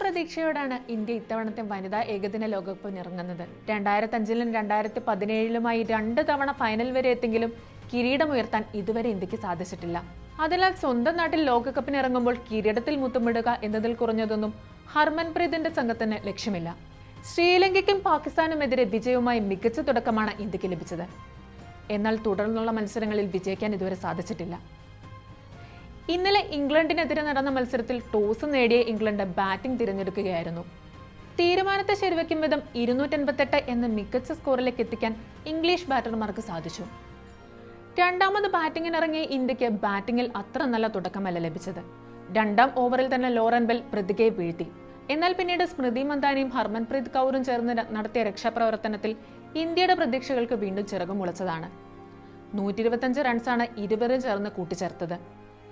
പ്രതീക്ഷയോടാണ് India ഇത്തവണത്തെ വനിതാ ഏകദിന ലോകകപ്പിന് ഇറങ്ങുന്നത് രണ്ടായിരത്തി അഞ്ചിലും രണ്ടായിരത്തി പതിനേഴിലുമായി രണ്ട് തവണ ഫൈനൽ വരെ എത്തെങ്കിലും കിരീടമുയർത്താൻ ഇതുവരെ ഇന്ത്യയ്ക്ക് സാധിച്ചിട്ടില്ല. അതിനാൽ സ്വന്തം നാട്ടിൽ ലോകകപ്പിന് ഇറങ്ങുമ്പോൾ കിരീടത്തിൽ മുത്തമിടുക എന്നതിൽ കുറഞ്ഞതൊന്നും ഹർമൻപ്രീതിന്റെ സംഘത്തിന് ലക്ഷ്യമില്ല. ശ്രീലങ്കയ്ക്കും പാകിസ്ഥാനുമെതിരെ വിജയവുമായി മികച്ച തുടക്കമാണ് ഇന്ത്യയ്ക്ക് ലഭിച്ചത്. എന്നാൽ തുടർന്നുള്ള മത്സരങ്ങളിൽ വിജയിക്കാൻ ഇതുവരെ സാധിച്ചിട്ടില്ല. ഇന്നലെ ഇംഗ്ലണ്ടിനെതിരെ നടന്ന മത്സരത്തിൽ ടോസ് നേടിയ ഇംഗ്ലണ്ട് ബാറ്റിംഗ് തിരഞ്ഞെടുക്കുകയായിരുന്നു. തീരുമാനത്തെ ശരിവയ്ക്കും വിധം ഇരുന്നൂറ്റൻപത്തെട്ട് എന്ന മികച്ച സ്കോറിലേക്ക് എത്തിക്കാൻ ഇംഗ്ലീഷ് ബാറ്റർമാർക്ക് സാധിച്ചു. രണ്ടാമത് ബാറ്റിംഗിനിറങ്ങിയ ഇന്ത്യയ്ക്ക് ബാറ്റിംഗിൽ അത്ര നല്ല തുടക്കമല്ല ലഭിച്ചത്. രണ്ടാം ഓവറിൽ തന്നെ ലോറൻ ബെൽ പ്രതികയെ വീഴ്ത്തി. എന്നാൽ പിന്നീട് സ്മൃതി മന്ദാനിയും ഹർമൻപ്രീത് കൗറും ചേർന്ന് നടത്തിയ രക്ഷാപ്രവർത്തനത്തിൽ ഇന്ത്യയുടെ പ്രതീക്ഷകൾക്ക് വീണ്ടും ചിറകുമുളച്ചതാണ് നൂറ്റി ഇരുപത്തഞ്ച് റൺസാണ് ഇരുവരും ചേർന്ന് കൂട്ടിച്ചേർത്തത്.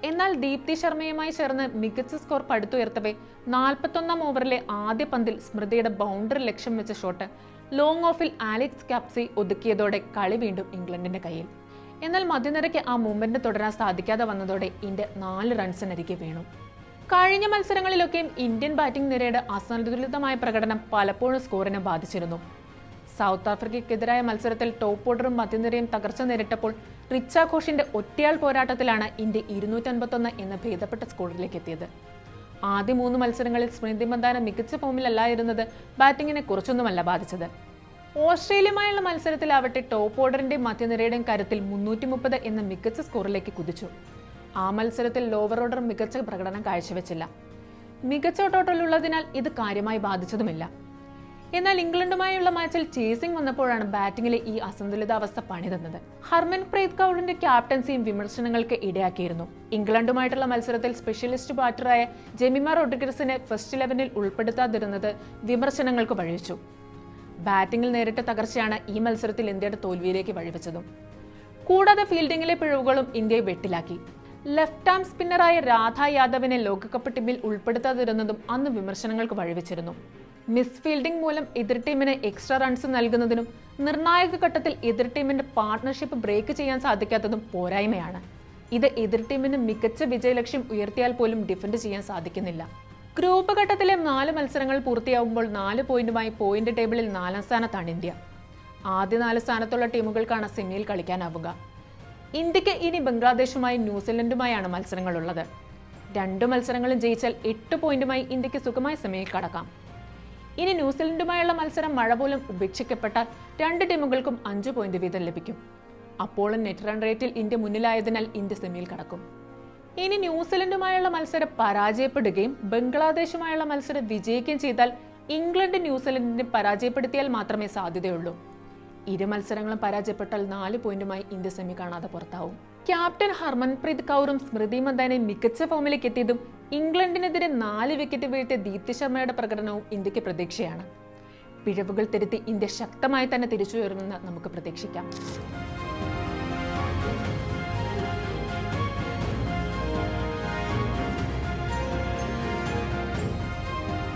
എന്നാൽ ദീപ്തി ശർമ്മയുമായി ചേർന്ന് മികച്ച സ്കോർ പടുത്തുയർത്തവേ നാൽപ്പത്തൊന്നാം ഓവറിലെ ആദ്യ പന്തിൽ സ്മൃതിയുടെ ബൗണ്ടറി ലക്ഷ്യം വെച്ച ഷോട്ട് ലോങ് ഓഫിൽ ആലക്സ് കാപ്സി ഒതുക്കിയതോടെ കളി വീണ്ടും ഇംഗ്ലണ്ടിന്റെ കയ്യിൽ. എന്നാൽ മധ്യനിരയ്ക്ക് ആ മൂവ്മെന്റ് തുടരാൻ സാധിക്കാതെ വന്നതോടെ ഇന്ത്യ നാല് റൺസിനരികെ വീണു. കഴിഞ്ഞ മത്സരങ്ങളിലൊക്കെയും ഇന്ത്യൻ ബാറ്റിംഗ് നിരയുടെ അസന്തുലിതമായ പ്രകടനം പലപ്പോഴും സ്കോറിനെ ബാധിച്ചിരുന്നു. സൗത്ത് ആഫ്രിക്കയ്ക്കെതിരായ മത്സരത്തിൽ ടോപ്പ് ഓർഡറും മധ്യനിരയും തകർച്ച നേരിട്ടപ്പോൾ റിച്ച ഘോഷിന്റെ ഒറ്റയാൾ പോരാട്ടത്തിലാണ് ഇന്ത്യ ഇരുന്നൂറ്റൻപത്തൊന്ന് എന്ന ഭേദപ്പെട്ട സ്കോറിലേക്ക് എത്തിയത്. ആദ്യ മൂന്ന് മത്സരങ്ങളിൽ സ്മൃതി മന്ദാന മികച്ച ഫോമിലല്ലായിരുന്നത് ബാറ്റിങ്ങിനെ കുറച്ചൊന്നുമല്ല ബാധിച്ചത്. ഓസ്ട്രേലിയയുമായുള്ള മത്സരത്തിലാവട്ടെ ടോപ്പ് ഓർഡറിന്റെയും മധ്യനിരയുടെയും കരുത്തിൽ മുന്നൂറ്റി മുപ്പത് എന്ന മികച്ച സ്കോറിലേക്ക് കുതിച്ചു. ആ മത്സരത്തിൽ ലോവർ ഓർഡർ മികച്ച പ്രകടനം കാഴ്ചവെച്ചില്ല. മികച്ച ടോട്ടലുള്ളതിനാൽ ഇത് കാര്യമായി ബാധിച്ചതുമില്ല. എന്നാൽ ഇംഗ്ലണ്ടുമായുള്ള മാച്ചിൽ ചേസിംഗ് വന്നപ്പോഴാണ് ബാറ്റിംഗിലെ ഈ അസന്തുലിതാവസ്ഥ പണിതന്നത്. ഹർമൻപ്രീത് കൗറിന്റെ ക്യാപ്റ്റൻസിയും വിമർശനങ്ങൾക്ക് ഇടയാക്കിയിരുന്നു. ഇംഗ്ലണ്ടുമായിട്ടുള്ള മത്സരത്തിൽ സ്പെഷ്യലിസ്റ്റ് ബാറ്ററായ ജെമിമ റോഡ്രിഗസിനെ ഫസ്റ്റ് ഇലവനിൽ ഉൾപ്പെടുത്താതിരുന്നത് വിമർശനങ്ങൾക്ക് വഴിവെച്ചു. ബാറ്റിംഗിൽ നേരിട്ട തകർച്ചയാണ് ഈ മത്സരത്തിൽ ഇന്ത്യയുടെ തോൽവിയിലേക്ക് വഴിവെച്ചതും. കൂടാതെ ഫീൽഡിംഗിലെ പിഴവുകളും ഇന്ത്യയെ വെട്ടിലാക്കി. ലെഫ്റ്റ് ആം സ്പിന്നറായ രാധാ യാദവിനെ ലോകകപ്പ് ടീമിൽ ഉൾപ്പെടുത്താതിരുന്നതും അന്ന് വിമർശനങ്ങൾക്ക് വഴിവെച്ചിരുന്നു. മിസ് ഫീൽഡിംഗ് മൂലം എതിർ ടീമിന് എക്സ്ട്രാ റൺസ് നൽകുന്നതിനും നിർണായക ഘട്ടത്തിൽ എതിർ ടീമിന്റെ പാർട്ണർഷിപ്പ് ബ്രേക്ക് ചെയ്യാൻ സാധിക്കാത്തതും പോരായ്മയാണ്. ഇത് എതിർ ടീമിന് മികച്ച വിജയലക്ഷ്യം ഉയർത്തിയാൽ പോലും ഡിഫൻഡ് ചെയ്യാൻ സാധിക്കുന്നില്ല. ഗ്രൂപ്പ് ഘട്ടത്തിലെ നാല് മത്സരങ്ങൾ പൂർത്തിയാകുമ്പോൾ നാല് പോയിന്റുമായി പോയിന്റ് ടേബിളിൽ നാലാം സ്ഥാനത്താണ് ഇന്ത്യ. ആദ്യ നാല് സ്ഥാനത്തുള്ള ടീമുകൾക്കാണ് സെമിയിൽ കളിക്കാനാവുക. ഇന്ത്യയ്ക്ക് ഇനി ബംഗ്ലാദേശുമായും ന്യൂസിലൻഡുമായാണ് മത്സരങ്ങളുള്ളത്. രണ്ട് മത്സരങ്ങളും ജയിച്ചാൽ എട്ട് പോയിന്റുമായി ഇന്ത്യയ്ക്ക് സുഖമായി സെമിയിൽ കടക്കാം. ഇനി ന്യൂസിലൻഡുമായുള്ള മത്സരം മഴ പോലും ഉപേക്ഷിക്കപ്പെട്ടാൽ രണ്ട് ടീമുകൾക്കും അഞ്ച് പോയിന്റ് വീതം ലഭിക്കും. അപ്പോഴും നെറ്റ് റൺ റേറ്റിൽ ഇന്ത്യ മുന്നിലായതിനാൽ ഇന്ത്യ സെമിയിൽ കടക്കും. ഇനി ന്യൂസിലൻഡുമായുള്ള മത്സരം പരാജയപ്പെടുകയും ബംഗ്ലാദേശുമായുള്ള മത്സരം വിജയിക്കുകയും ചെയ്താൽ ഇംഗ്ലണ്ട് ന്യൂസിലൻഡിനെ പരാജയപ്പെടുത്തിയാൽ മാത്രമേ സാധ്യതയുള്ളൂ. ഇരു മത്സരങ്ങളും പരാജയപ്പെട്ടാൽ നാല് പോയിന്റുമായി ഇന്ത്യ സെമി കാണാതെ പുറത്താവും. ക്യാപ്റ്റൻ ഹർമൻപ്രീത് കൗറും സ്മൃതി മന്ദാനെ മികച്ച ഫോമിലേക്ക് എത്തിയതും ഇംഗ്ലണ്ടിനെതിരെ നാല് വിക്കറ്റ് വീഴ്ത്തിയ ദീപ്തി ശർമ്മയുടെ പ്രകടനവും ഇന്ത്യയ്ക്ക് പ്രതീക്ഷയാണ്. പിഴവുകൾ തിരുത്തി ഇന്ത്യ ശക്തമായി തന്നെ തിരിച്ചുയരുമെന്ന് നമുക്ക് പ്രതീക്ഷിക്കാം.